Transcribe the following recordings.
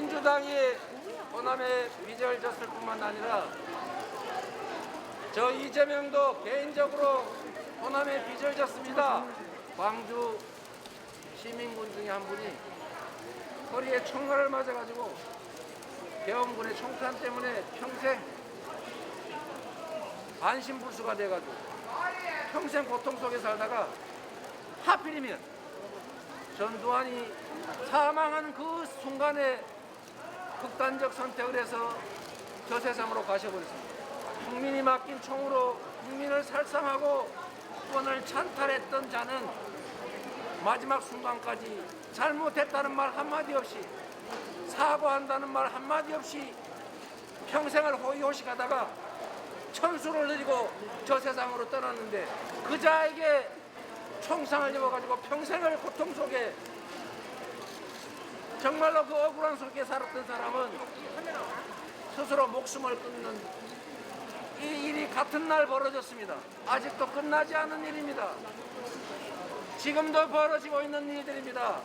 민주당이 호남에 빚을 졌을 뿐만 아니라 저 이재명도 개인적으로 호남에 빚을 졌습니다. 광주 시민군 중에 한 분이 허리에 총알을 맞아가지고 계엄군의 총탄 때문에 평생 반신불수가 돼가지고 평생 고통 속에 살다가 하필이면 전두환이 사망하는 그 순간에 극단적 선택을 해서 저 세상으로 가셔버렸습니다. 국민이 맡긴 총으로 국민을 살상하고 후원을 찬탈했던 자는 마지막 순간까지 잘못했다는 말 한마디 없이 사과한다는 말 한마디 없이 평생을 호의호식하다가 천수를 누리고 저 세상으로 떠났는데 그 자에게 총상을 입어가지고 평생을 고통 속에 정말로 그 억울한 속에 살았던 사람은 스스로 목숨을 끊는 이 일이 같은 날 벌어졌습니다. 아직도 끝나지 않은 일입니다. 지금도 벌어지고 있는 일들입니다.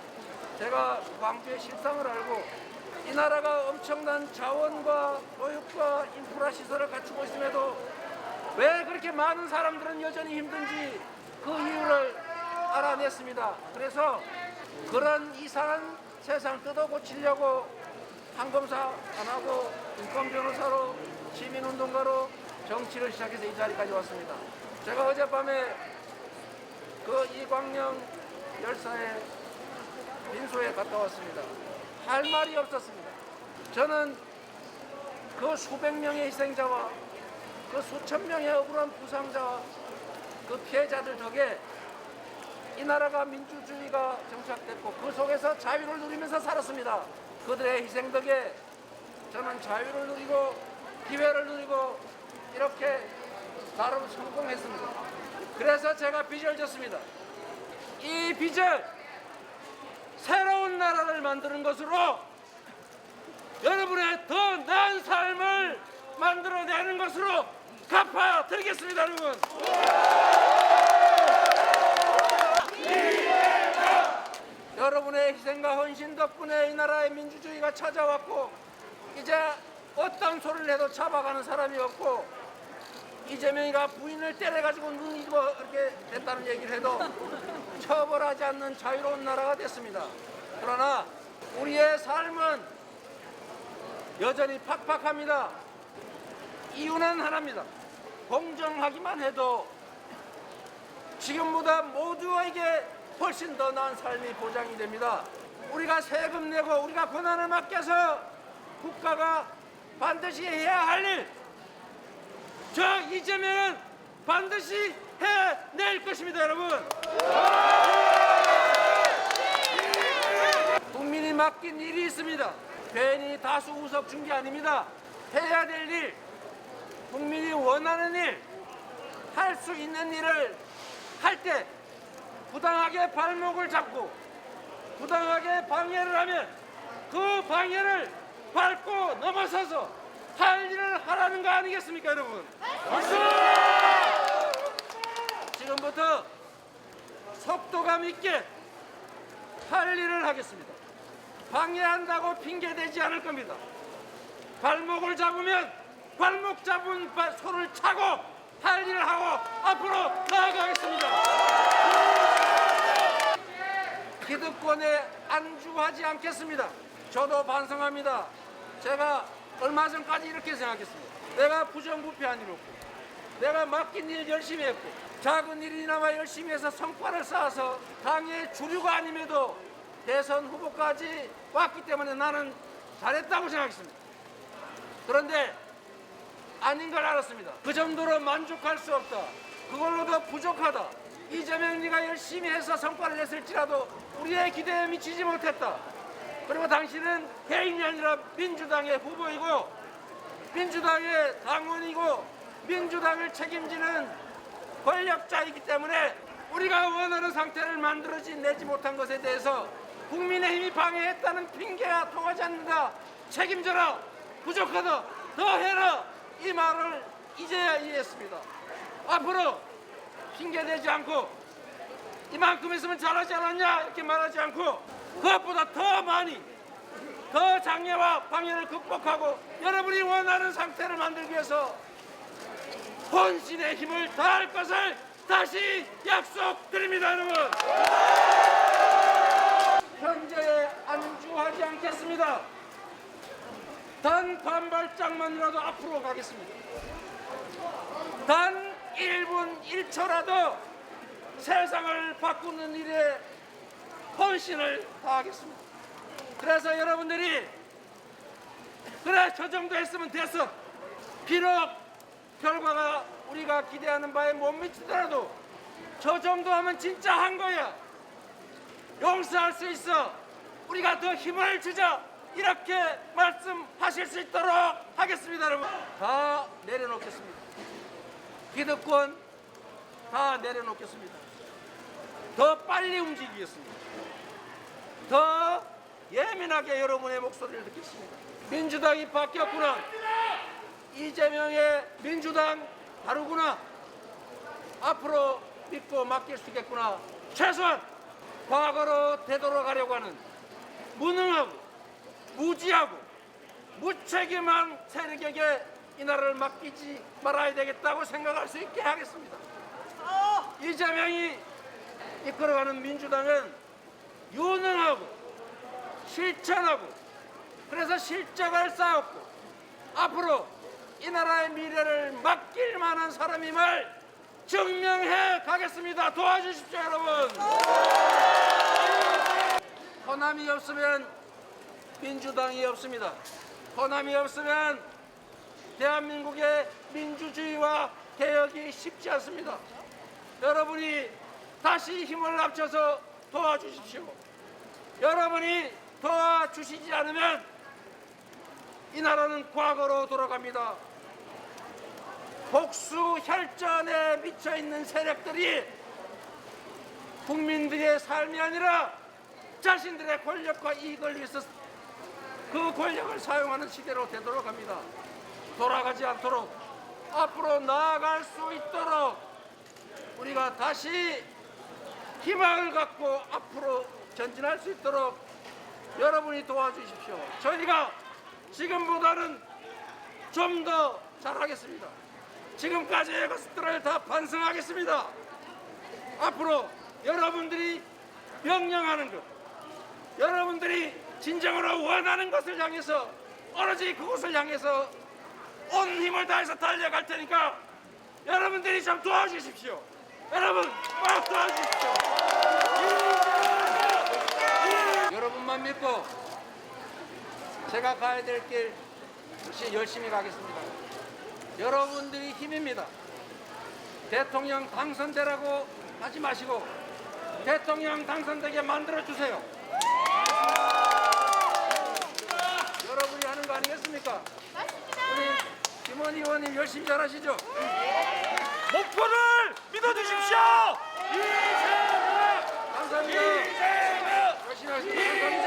제가 광주의 실상을 알고 이 나라가 엄청난 자원과 교육과 인프라 시설을 갖추고 있음에도 왜 그렇게 많은 사람들은 여전히 힘든지 그 이유를 알아냈습니다. 그래서 그런 이상한 세상 뜯어 고치려고 항검사 안 하고 인권 변호사로 시민운동가로 정치를 시작해서 이 자리까지 왔습니다. 제가 어젯밤에 그 이광영 열사의 빈소에 갔다 왔습니다. 할 말이 없었습니다. 저는 그 수백 명의 희생자와 그 수천 명의 억울한 부상자와 그 피해자들 덕에 이 나라가 민주주의가 정착됐고 그 속에서 자유를 누리면서 살았습니다. 그들의 희생 덕에 저는 자유를 누리고 기회를 누리고 이렇게 나름 성공했습니다. 그래서 제가 빚을 졌습니다. 이 빚을 새로운 나라를 만드는 것으로 여러분의 더 나은 삶을 만들어내는 것으로 갚아 드리겠습니다, 여러분. 여러분의 희생과 헌신 덕분에 이 나라의 민주주의가 찾아왔고 이제 어떤 소리를 해도 잡아가는 사람이 없고 이재명이가 부인을 때려가지고 눈이 뭐 이렇게 됐다는 얘기를 해도 처벌하지 않는 자유로운 나라가 됐습니다. 그러나 우리의 삶은 여전히 팍팍합니다. 이유는 하나입니다. 공정하기만 해도 지금보다 모두에게 훨씬 더 나은 삶이 보장이 됩니다. 우리가 세금 내고 우리가 권한을 맡겨서 국가가 반드시 해야 할 일, 저 이재명은 반드시 해낼 것입니다, 여러분. 국민이 맡긴 일이 있습니다. 괜히 다수 우석 준 게 아닙니다. 해야 될 일, 국민이 원하는 일, 할 수 있는 일을 할때 부당하게 발목을 잡고 부당하게 방해를 하면 그 방해를 밟고 넘어서서 할 일을 하라는 거 아니겠습니까, 여러분? 지금부터 속도감 있게 할 일을 하겠습니다. 방해한다고 핑계대지 않을 겁니다. 발목을 잡으면 발목 잡은 바- 손을 차고 할 일을 하고 앞으로 나아가겠습니다. 기득권에 안주하지 않겠습니다. 저도 반성합니다. 제가 얼마 전까지 이렇게 생각했습니다. 내가 부정부패한 일 없고 내가 맡긴 일 열심히 했고 작은 일이나마 열심히 해서 성과를 쌓아서 당의 주류가 아님에도 대선 후보까지 왔기 때문에 나는 잘했다고 생각했습니다. 그런데 아닌 걸 알았습니다. 그 정도로 만족할 수 없다. 그걸로도 부족하다. 이재명 네가 열심히 해서 성과를 냈을지라도 우리의 기대에 미치지 못했다. 그리고 당신은 개인이 아니라 민주당의 후보이고 민주당의 당원이고 민주당을 책임지는 권력자이기 때문에 우리가 원하는 상태를 만들어지 내지 못한 것에 대해서 국민의힘이 방해했다는 핑계가 통하지 않는다. 책임져라. 부족하다. 더 해라. 이 말을 이제야 이해했습니다. 앞으로 핑계 대지 않고 이만큼 했으면 잘하지 않았냐 이렇게 말하지 않고 그것보다 더 많이 더 장애와 방해를 극복하고 여러분이 원하는 상태를 만들기 위해서 혼신의 힘을 다할 것을 다시 약속드립니다, 여러분. 현재에 안주하지 않겠습니다. 단 반발짝만이라도 앞으로 가겠습니다. 단 1분 1초라도 세상을 바꾸는 일에 헌신을 다하겠습니다. 그래서 여러분들이 그래 저 정도 했으면 됐어. 비록 결과가 우리가 기대하는 바에 못 미치더라도 저 정도 하면 진짜 한 거야. 용서할 수 있어. 우리가 더 힘을 주자. 이렇게 말씀하실 수 있도록 하겠습니다, 여러분. 다 내려놓겠습니다. 기득권 다 내려놓겠습니다. 더 빨리 움직이겠습니다. 더 예민하게 여러분의 목소리를 듣겠습니다. 민주당이 바뀌었구나. 이재명의 민주당 다르구나. 앞으로 믿고 맡길 수 있겠구나. 최소한 과거로 되돌아가려고 하는 무능하고 무지하고 무책임한 세력에게 이 나라를 맡기지 말아야 되겠다고 생각할 수 있게 하겠습니다. 이재명이 이끌어가는 민주당은 유능하고 실천하고 그래서 실적을 쌓았고 앞으로 이 나라의 미래를 맡길 만한 사람임을 증명해 가겠습니다. 도와주십시오, 여러분. 호남이 없으면 민주당이 없습니다. 호남이 없으면 대한민국의 민주주의와 개혁이 쉽지 않습니다. 여러분이 다시 힘을 합쳐서 도와주십시오. 여러분이 도와주시지 않으면 이 나라는 과거로 돌아갑니다. 복수 혈전에 미쳐 있는 세력들이 국민들의 삶이 아니라 자신들의 권력과 이익을 위해서 그 권력을 사용하는 시대로 되돌아갑니다. 돌아가지 않도록 앞으로 나아갈 수 있도록 우리가 다시 희망을 갖고 앞으로 전진할 수 있도록 여러분이 도와주십시오. 저희가 지금보다는 좀 더 잘하겠습니다. 지금까지의 것들을 다 반성하겠습니다. 앞으로 여러분들이 명령하는 것, 여러분들이 진정으로 원하는 것을 향해서 오로지 그곳을 향해서 온 힘을 다해서 달려갈 테니까 여러분들이 좀 도와주십시오. 여러분 꼭 도와주십시오. 여러분만 믿고 제가 가야 될 길 역시 열심히 가겠습니다. 여러분들이 힘입니다. 대통령 당선되라고 하지 마시고 대통령 당선되게 만들어 주세요. 여러분이 하는 거 아니겠습니까? 우리 김원 의원님 열심히 잘하시죠? 목표를 믿어주십시오. 예, 이재명 감사합니다. 이재명 다시 다시 감사합니다.